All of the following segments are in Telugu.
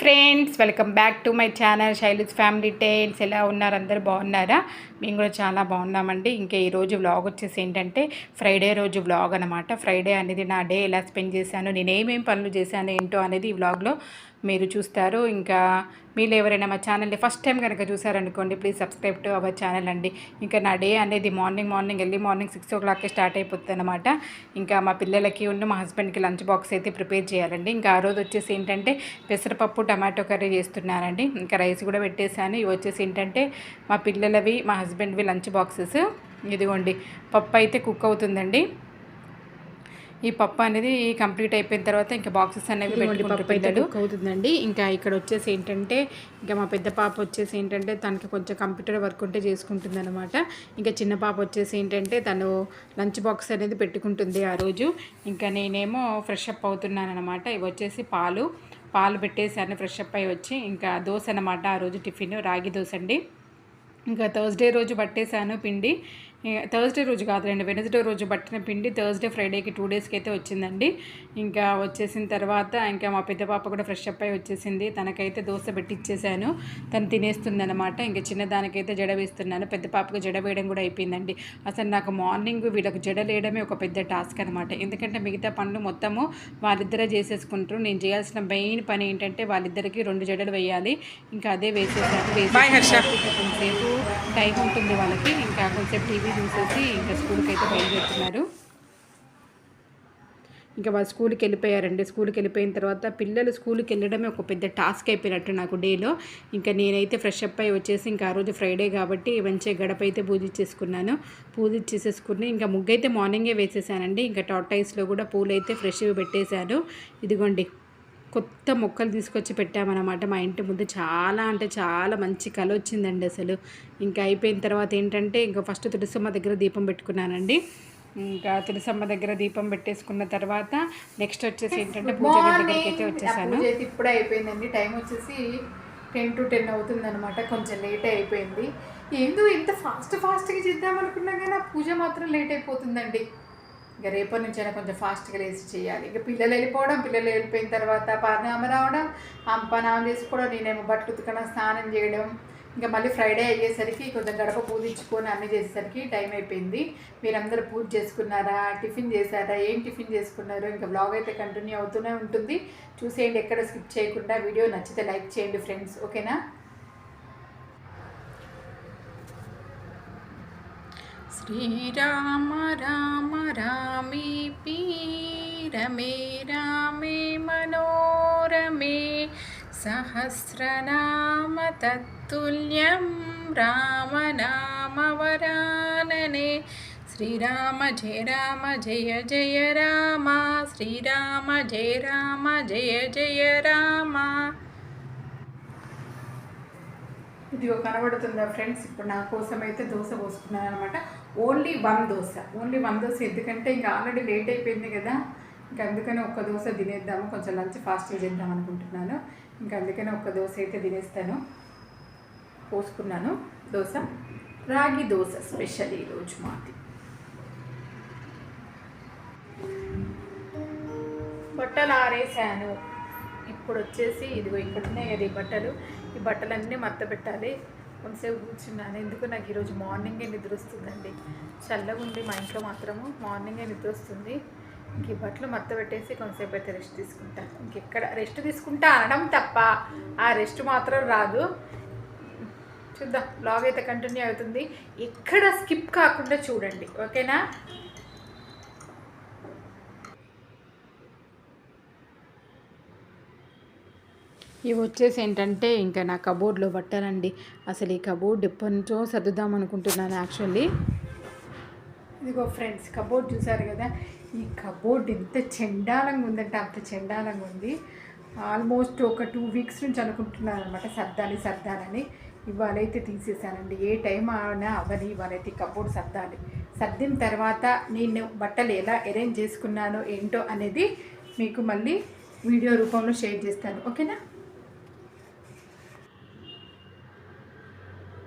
Friends welcome back to my channel Shailuj family tales. ఎలా ఉన్నారు? అందరు బాగున్నారా? మేము కూడా చాలా బాగున్నామండి. ఇంకా ఈరోజు వ్లాగ్ వచ్చేసి ఏంటంటే ఫ్రైడే రోజు వ్లాగ్ అనమాట ఫ్రైడే అనేది నా డే ఎలా స్పెండ్ చేశాను నేను ఏమేమి పనులు చేశాను ఏంటో అనేది ఈ వ్లాగ్లో మీరు చూస్తారు ఇంకా మీరు ఎవరైనా మా ఛానల్ని ఫస్ట్ టైం కనుక చూసారనుకోండి please subscribe to our channel అండి. ఇంకా నా డే అనేది morning morning early morning six ఓ క్లాక్కి స్టార్ట్ అయిపోతుంది అనమాట ఇంకా మా పిల్లలకి ఉన్న మా హస్బెండ్కి లంచ్ బాక్స్ అయితే ప్రిపేర్ చేయాలండి. ఇంకా ఆ రోజు వచ్చేసి ఏంటంటే పెసరపప్పు టమాటో కర్రీ చేస్తున్నానండి ఇంకా రైస్ కూడా పెట్టేశాను. ఇవి వచ్చేసి ఏంటంటే మా పిల్లలవి మా హస్బెండ్వి లంచ్ బాక్సెస్ ఇదిగోండి పప్పు అయితే కుక్ అవుతుందండి. ఈ పప్పు అనేది కంప్లీట్ అయిపోయిన తర్వాత ఇంకా బాక్సెస్ అనేవి పెట్టుకుంటారు పిల్లలు. అవుతుందండి. ఇంకా ఇక్కడ వచ్చేసి ఏంటంటే ఇంకా మా పెద్ద పాప వచ్చేసి ఏంటంటే తనకి కొంచెం కంప్యూటర్ వర్క్ ఉంటే చేసుకుంటుంది అనమాట ఇంకా చిన్న పాప వచ్చేసి ఏంటంటే తను లంచ్ బాక్స్ అనేది పెట్టుకుంటుంది ఆ రోజు. ఇంకా నేనేమో ఫ్రెష్ అప్ అవుతున్నాను అనమాట ఇవి వచ్చేసి పాలు. పాలు పెట్టేసాను ఫ్రెష్ అప్ అయ్యి వచ్చి. ఇంకా దోశ అనమాట ఆ రోజు టిఫిన్ రాగి దోశ అండి. ఇంకా థర్స్డే రోజు పట్టేశాను పిండి. థర్స్డే రోజు కాదులేండి వెనస్డే రోజు పట్టిన పిండి థర్స్డే ఫ్రైడేకి టూ డేస్కి అయితే వచ్చిందండి. ఇంకా వచ్చేసిన తర్వాత ఇంకా మా పెద్ద పాప కూడా ఫ్రెష్ అప్ అయి వచ్చేసింది. తనకైతే దోశ పెట్టి ఇచ్చేసాను తను తినేస్తుంది అనమాట ఇంకా చిన్నదానికైతే జడ వేస్తున్నాను. పెద్ద పాపకు జడ వేయడం కూడా అయిపోయిందండి. అసలు నాకు మార్నింగ్ వీళ్ళకి జడ వేయడమే ఒక పెద్ద టాస్క్ అనమాట ఎందుకంటే మిగతా పనులు మొత్తము వాళ్ళిద్దరే చేసేసుకుంటారు. నేను చేయాల్సిన మెయిన్ పని ఏంటంటే వాళ్ళిద్దరికి రెండు జడలు వేయాలి. ఇంకా అదే వేసేసాను. వేసి కొంచెంసేపు టైం ఉంటుంది వాళ్ళకి. ఇంకా కొంచెంసేపు టీవీ చూసేసి ఇంకా స్కూల్కి అయితే బయలుదేరుతున్నారు. ఇంకా వాళ్ళు స్కూల్కి వెళ్ళిపోయారండి. స్కూల్కి వెళ్ళిపోయిన తర్వాత పిల్లలు స్కూల్కి వెళ్ళడమే ఒక పెద్ద టాస్క్ అయిపోయినట్టు నాకు డేలో. ఇంకా నేనైతే ఫ్రెష్ అప్ అయి వచ్చేసి ఇంకా ఆ రోజు ఫ్రైడే కాబట్టి మంచిగా గడప అయితే పూజ చేసుకున్నాను పూజ చేసేసుకుని ఇంకా ముగ్గు అయితే మార్నింగే వేసేసానండి. ఇంకా టాటైస్లో కూడా పూలు అయితే ఫ్రెష్గా పెట్టేశాను ఇదిగోండి. కొత్త మొక్కలు తీసుకొచ్చి పెట్టామన్నమాట మా ఇంటి ముందు. చాలా అంటే చాలా మంచి కళ వచ్చిందండి అసలు. ఇంకా అయిపోయిన తర్వాత ఏంటంటే ఇంకా ఫస్ట్ తులసమ్మ దగ్గర దీపం పెట్టుకున్నానండి. ఇంకా తులసమ్మ దగ్గర దీపం పెట్టేసుకున్న తర్వాత నెక్స్ట్ వచ్చేసి ఏంటంటే పూజ దగ్గరికి అయితే వచ్చేసాను. ఇప్పుడే అయిపోయిందండి. టైం వచ్చేసి టెన్ టు టెన్ అవుతుంది అనమాట కొంచెం లేట్ అయిపోయింది. ఎందుకు ఇంత ఫాస్ట్ ఫాస్ట్గా చేద్దాం అనుకున్నా కానీ ఆ పూజ మాత్రం లేట్ అయిపోతుందండి. ఇక రేపటి నుంచి అయినా కొంచెం ఫాస్ట్గా లేచి చేయాలి. ఇక పిల్లలు వెళ్ళిపోవడం పిల్లలు వెళ్ళిపోయిన తర్వాత పానామ రావడం ఆ పనామం చేసుకోవడం నేనేమో బట్టలు ఉతకడం స్నానం చేయడం. ఇంకా మళ్ళీ ఫ్రైడే అయ్యేసరికి కొంచెం గడప పూజించుకొని అన్నీ చేసేసరికి టైం అయిపోయింది. మీరందరూ పూజ చేసుకున్నారా? టిఫిన్ చేశారా? ఏం టిఫిన్ చేసుకున్నారు? ఇంకా బ్లాగ్ అయితే కంటిన్యూ అవుతూనే ఉంటుంది. చూసేయండి ఎక్కడ స్కిప్ చేయకుండా. వీడియో నచ్చితే లైక్ చేయండి ఫ్రెండ్స్. ఓకేనా? श्रीराम राम रामेऽपि रमे रामे मनोरमे सहस्रनाम तत्तुल्यं रामनामवरानने श्रीराम जय राम जय जय राम। श्रीराम जय राम जय जय राम। ఇదిగో కనబడుతుందా ఫ్రెండ్స్? ఇప్పుడు నా కోసం అయితే దోశ పోసుకున్నాను అనమాట only one dosa. Only one dosa. ఎందుకంటే ఇంకా ఆల్రెడీ లేట్ అయిపోయింది కదా. ఇంకా అందుకనే ఒక్క దోశ తినేద్దాము. కొంచెం లంచ్ ఫాస్ట్గా చేద్దాం అనుకుంటున్నాను. ఇంకా అందుకనే ఒక్క దోశ అయితే తినేస్తాను. పోసుకున్నాను దోశ. రాగి దోశ స్పెషల్ ఈరోజు మాది. బట్టలు ఆరేసాను ఇప్పుడు వచ్చేసి ఇదిగో ఇక్కడ ఉన్నాయి కదా ఈ బట్టలు. ఈ బట్టలన్నీ మత్త పెట్టాలి కొంతసేపు కూర్చున్నాను. ఎందుకు నాకు ఈరోజు మార్నింగే నిద్ర వస్తుందండి. చల్లగా ఉంది మా ఇంట్లో మాత్రము. మార్నింగే నిద్ర వస్తుంది. ఇంక ఈ బట్టలు మత్త పెట్టేసి కొంతసేపు అయితే రెస్ట్ తీసుకుంటాను ఇంకెక్కడ రెస్ట్ తీసుకుంటా అనడం తప్ప ఆ రెస్ట్ మాత్రం రాదు. చూద్దాం. బ్లాగ్ అయితే కంటిన్యూ అవుతుంది. ఎక్కడ స్కిప్ కాకుండా చూడండి. ఓకేనా? ఇవి వచ్చేసి ఏంటంటే ఇంకా నా కబోర్డ్లో బట్టలండి. అసలు ఈ కబోర్డ్ ఎప్పటి నుంచో సర్దుదాం అనుకుంటున్నాను యాక్చువల్లీ. ఇదిగో ఫ్రెండ్స్ కబోర్డ్ చూసారు కదా? ఈ కబోర్డ్ ఎంత చెండాలంగా ఉందంటే అంత చెండాలంగా ఉంది. ఆల్మోస్ట్ ఒక టూ వీక్స్ నుంచి అనుకుంటున్నాను అనమాట సర్దాలి సర్దాలని. ఇవాళైతే తీసేసానండి. ఏ టైం అయినా అవని ఇవాళైతే కబోర్డ్ సర్దాలి. సర్దిన తర్వాత నేను బట్టలు ఎలా అరేంజ్ చేసుకున్నానో ఏంటో అనేది మీకు మళ్ళీ వీడియో రూపంలో షేర్ చేస్తాను. ఓకేనా?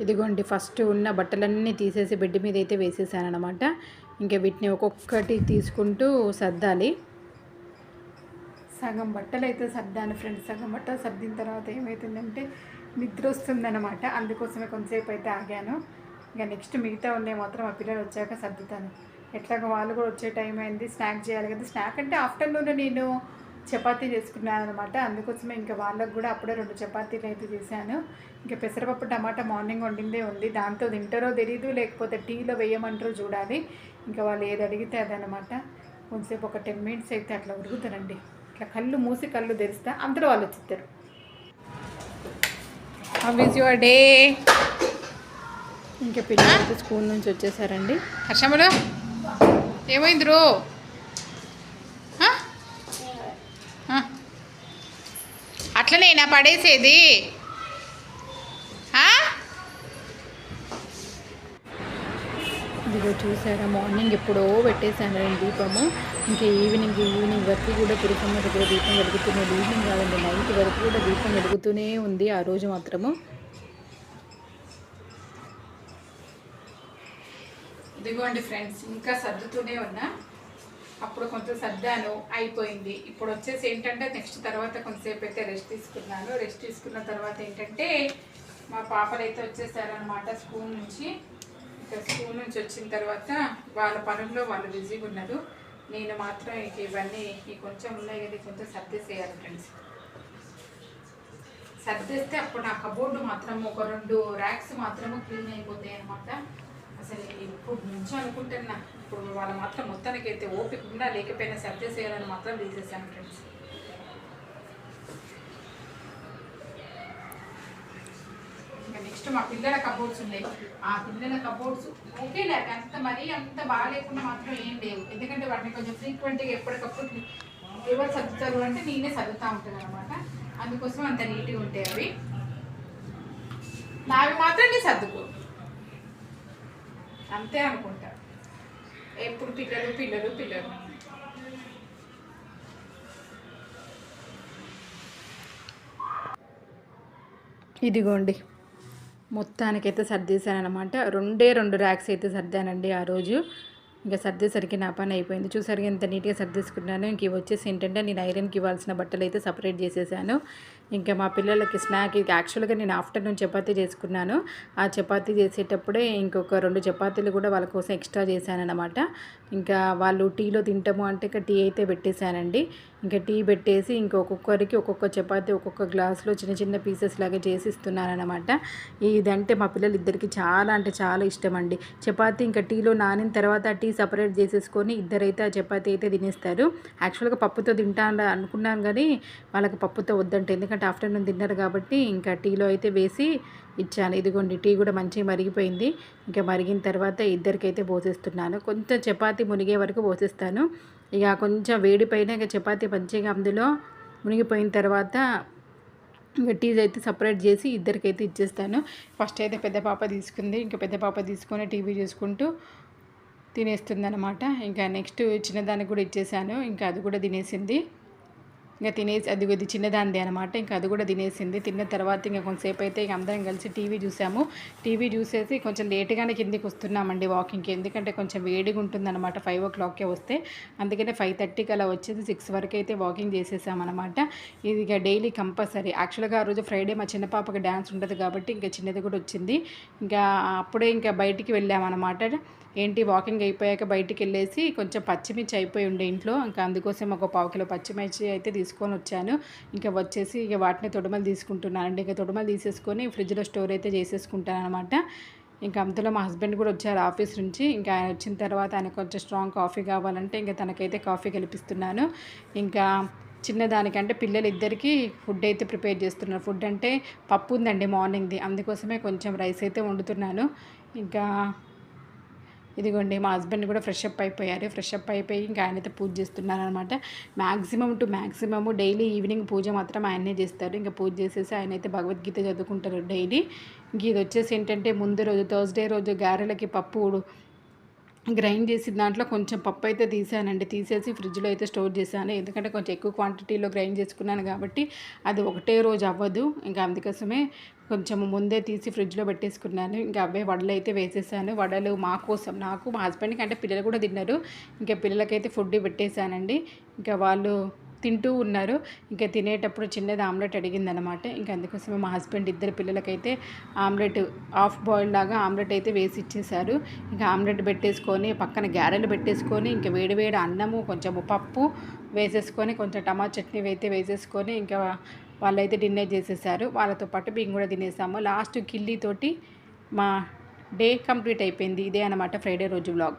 ఇదిగోండి ఫస్ట్ ఉన్న బట్టలన్నీ తీసేసి బెడ్ మీద అయితే వేసేసాను అనమాట ఇంకా వీటిని ఒక్కొక్కటి తీసుకుంటూ సర్దాలి. సగం బట్టలు అయితే సర్దాను ఫ్రెండ్స్. సగం బట్టలు సర్దిన తర్వాత ఏమవుతుందంటే నిద్ర వస్తుందన్నమాట. అందుకోసమే కొంతసేపు అయితే ఆగాను. ఇంకా నెక్స్ట్ మిగతా ఉన్నాయి మాత్రం ఆ పిల్లలు వచ్చాక సర్దుతాను. ఎట్లాగో వాళ్ళు కూడా వచ్చే టైం అయింది. స్నాక్ చేయాలి కదా. స్నాక్ అంటే ఆఫ్టర్నూన్ నేను చపాతీ చేసుకున్నాను అనమాట అందుకోసమే ఇంకా వాళ్ళకు కూడా అప్పుడే రెండు చపాతీలు అయితే చేశాను. ఇంకా పెసరపప్పు టమాటా మార్నింగ్ వండిందే ఉంది. దాంతో తింటారో తెలీదు లేకపోతే టీలో వేయమంటారో చూడాలి. ఇంకా వాళ్ళు ఏది అడిగితే అదనమాట కొంతసేపు ఒక టెన్ మినిట్స్ అయితే అట్లా ఉరుగుతారండి ఇట్లా కళ్ళు మూసి కళ్ళు తెరిస్తే అందరూ వాళ్ళు వచ్చిస్తారు. హౌ యువర్ డే ఇంకా పిల్లలు స్కూల్ నుంచి వచ్చేసారండి. హర్షములు ఏమైంది రో ఆ? ఆ. అట్లనే నా పడేసేది? ఇదిగో చూసారా మార్నింగ్ ఎప్పుడో పెట్టేశాను నేను దీపము. ఇంకా ఈవినింగ్ ఈవినింగ్ వరకు కూడా పురుషమ్మ దగ్గర దీపం వెలుగుతూనే ఈవినింగ్ కాదండి నైట్ వరకు కూడా దీపం వెలుగుతూనే ఉంది ఆ రోజు మాత్రము. ఇదిగోండి ఫ్రెండ్స్ ఇంకా సర్దుతూనే ఉన్నా. అప్పుడు కొంచెం సర్దాను అయిపోయింది. ఇప్పుడు వచ్చేసి ఏంటంటే నెక్స్ట్ తర్వాత కొంతసేపు అయితే రెస్ట్ తీసుకున్నాను. రెస్ట్ తీసుకున్న తర్వాత ఏంటంటే మా పాపలు అయితే వచ్చేసారనమాట స్కూల్ నుంచి. ఇంకా స్కూల్ నుంచి వచ్చిన తర్వాత వాళ్ళ పనుల్లో వాళ్ళు బిజీగా ఉన్నారు. నేను మాత్రం ఇక ఇవన్నీ కొంచెం ఉన్నాయి కదా కొంచెం సర్దేసేయాలి ఫ్రెండ్స్ సర్దేస్తే అప్పుడు నా కబోర్డు మాత్రం ఒక రెండు ర్యాక్స్ మాత్రము క్లీన్ అయిపోతాయి అనమాట అసలు ఇప్పుడు నుంచి అనుకుంటున్నా ఇప్పుడు వాళ్ళు మాత్రం మొత్తానికి అయితే ఓపిక ఉన్నా లేకపోయినా సర్దేసేయాలని మాత్రం తీసేసాను ఫ్రెండ్స్ ఇంకా నెక్స్ట్ మా పిల్లల కబోర్డ్స్ ఉన్నాయి. ఆ పిల్లల కబోర్డ్స్ ఓకే లేక అంత మరీ అంత బాగాలేకుండా మాత్రం ఏం లేవు. ఎందుకంటే వాటిని కొంచెం ఫ్రీక్వెంట్గా ఎప్పటికప్పుడు ఎవరు చదువుతారు అంటే నేనే చదువుతూ ఉంటాను అనమాట అందుకోసం అంత నీట్గా ఉంటాయి అవి. నావి మాత్రం నీ సర్దుకో అంతే అనుకుంటా. ఎప్పుడు పిల్లలు పిల్లలు పిల్లలు. ఇదిగోండి. మొత్తానికైతే సర్దేశాను అనమాట రెండే రెండు ర్యాక్స్ అయితే సర్దానండి ఆ రోజు. ఇంకా సర్దేసరికి నా పని అయిపోయింది. చూసరికి ఎంత నీట్గా సర్దేసుకున్నాను ఇంక వచ్చేసి ఏంటంటే నేను ఐరన్కి ఇవ్వాల్సిన బట్టలు అయితే సపరేట్ చేసేసాను. ఇంకా మా పిల్లలకి స్నాక్ ఇది యాక్చువల్గా నేను ఆఫ్టర్నూన్ చపాతీ చేసుకున్నాను. ఆ చపాతీ చేసేటప్పుడే ఇంకొక రెండు చపాతీలు కూడా వాళ్ళ కోసం ఎక్స్ట్రా చేశాను అనమాట ఇంకా వాళ్ళు టీలో తింటాము అంటే ఇంకా టీ అయితే పెట్టేశానండి. ఇంకా టీ పెట్టేసి ఇంకా ఒక్కొక్కరికి ఒక్కొక్క చపాతి ఒక్కొక్క గ్లాస్లో చిన్న చిన్న పీసెస్ లాగా చేసి ఇస్తున్నాను అనమాట ఇదంటే మా పిల్లలు ఇద్దరికి చాలా అంటే చాలా ఇష్టం అండి చపాతి ఇంకా టీలో నానిన తర్వాత టీ సపరేట్ చేసేసుకొని ఇద్దరైతే ఆ చపాతి అయితే తినేస్తారు. యాక్చువల్గా పప్పుతో తింటా అనుకున్నాను కానీ వాళ్ళకి పప్పుతో వద్దంటే ఎందుకంటే ఆఫ్టర్నూన్ తిన్నారు కాబట్టి ఇంకా టీలో అయితే వేసి ఇచ్చాను. ఇదిగోండి టీ కూడా మంచిగా మరిగిపోయింది. ఇంకా మరిగిన తర్వాత ఇద్దరికైతే పోసేస్తున్నాను. కొంచెం చపాతి మునిగే వరకు పోసేస్తాను. ఇక కొంచెం వేడి పైన ఇక చపాతీ మంచిగా అందులో మునిగిపోయిన తర్వాత ఇంకా టీ అయితే సపరేట్ చేసి ఇద్దరికైతే ఇచ్చేస్తాను. ఫస్ట్ అయితే పెద్ద పాప తీసుకుంది. ఇంకా పెద్ద పాప తీసుకొని టీవీ చూసుకుంటూ తినేస్తుంది అనమాట ఇంకా నెక్స్ట్ చిన్నదానికి కూడా ఇచ్చేసాను. ఇంకా అది కూడా తినేసింది. ఇంకా తినేసి అది ఇది చిన్నదాంది అనమాట ఇంకా అది కూడా తినేసింది. తిన్న తర్వాత ఇంకా కొంతసేపు అయితే ఇంక అందరం కలిసి టీవీ చూసాము. టీవీ చూసేసి కొంచెం లేట్గానే కిందికి వస్తున్నామండి వాకింగ్కి. ఎందుకంటే కొంచెం వేడిగా ఉంటుందన్నమాట ఫైవ్ ఓ క్లాక్కే వస్తే. అందుకనే ఫైవ్ థర్టీకి అలా వచ్చేసి సిక్స్ వరకు అయితే వాకింగ్ చేసేసామన్నమాట. ఇది ఇక డైలీ కంపల్సరీ. యాక్చువల్గా ఆ రోజు ఫ్రైడే మా చిన్న పాపకి డ్యాన్స్ ఉంటుంది కాబట్టి ఇంకా చిన్నది కూడా వచ్చింది. ఇంకా అప్పుడే ఇంకా బయటికి వెళ్ళామన్నమాట. ఏంటి వాకింగ్ అయిపోయాక బయటికి వెళ్ళేసి కొంచెం పచ్చిమిర్చి అయిపోయి ఉండే ఇంట్లో. ఇంకా అందుకోసం ఒక పావు కిలో పచ్చిమిర్చి అయితే తీసుకొని వచ్చాను. ఇంకా వచ్చేసి ఇక వాటిని తొడమలు తీసుకుంటున్నానండి. ఇంకా తొడమలు తీసేసుకొని ఫ్రిడ్జ్లో స్టోర్ అయితే చేసేసుకుంటాను అనమాట ఇంకా అంతలో మా హస్బెండ్ కూడా వచ్చారు ఆఫీస్ నుంచి. ఇంకా ఆయన వచ్చిన తర్వాత ఆయన కొంచెం స్ట్రాంగ్ కాఫీ కావాలంటే ఇంకా తనకైతే కాఫీ కల్పిస్తున్నాను. ఇంకా చిన్నదానికంటే పిల్లలు ఇద్దరికి ఫుడ్ అయితే ప్రిపేర్ చేస్తున్నారు. ఫుడ్ అంటే పప్పు ఉందండి మార్నింగ్ది. అందుకోసమే కొంచెం రైస్ అయితే వండుతున్నాను. ఇంకా ఇదిగోండి మా హస్బెండ్ కూడా ఫ్రెష్ అప్ అయిపోయారు. ఫ్రెష్ అప్ అయిపోయి ఇంకా ఆయనైతే పూజ చేస్తున్నారనమాట. Maximum to maximum daily evening puja మాత్రం ఆయనే చేస్తారు. ఇంకా పూజ చేసేసి ఆయన అయితే భగవద్గీత చదువుకుంటారు డైలీ. ఇంక ఇది వచ్చేసి ఏంటంటే ముందు రోజు థర్స్డే రోజు గారెలకి పప్పు గ్రైండ్ చేసి దాంట్లో కొంచెం పప్పు అయితే తీసానండి. తీసేసి ఫ్రిడ్జ్లో అయితే స్టోర్ చేశాను. ఎందుకంటే కొంచెం ఎక్కువ క్వాంటిటీలో గ్రైండ్ చేసుకున్నాను కాబట్టి అది ఒకటే రోజు అవ్వదు. ఇంకా అందుకోసమే కొంచెం ముందే తీసి ఫ్రిడ్జ్లో పెట్టేసుకున్నాను. ఇంకా అవే వడలు అయితే వేసేసాను. వడలు మా కోసం నాకు మా హస్బెండ్కి అంటే పిల్లలు కూడా తిన్నారు. ఇంకా పిల్లలకైతే ఫుడ్ పెట్టేశానండి. ఇంకా వాళ్ళు తింటూ ఉన్నారు. ఇంకా తినేటప్పుడు చిన్నది ఆమ్లెట్ అడిగిందనమాట. ఇంకా అందుకోసమే మా హస్బెండ్ ఇద్దరు పిల్లలకైతే ఆమ్లెట్ హాఫ్ బాయిల్ లాగా ఆమ్లెట్ అయితే వేసి ఇచ్చేసారు ఇంకా ఆమ్లెట్ పెట్టేసుకొని పక్కన గారెలు పెట్టేసుకొని ఇంకా వేడివేడి అన్నము కొంచెము పప్పు వేసేసుకొని కొంచెం టమాటా చట్నీ అయితే వేసేసుకొని ఇంకా వాళ్ళైతే డిన్నర్ చేసేసారు వాళ్ళతో పాటు మేము కూడా తినేసాము. లాస్ట్ కిల్లీతోటి మా డే కంప్లీట్ అయిపోయింది. ఇదే అనమాట ఫ్రైడే రోజు వ్లాగ్.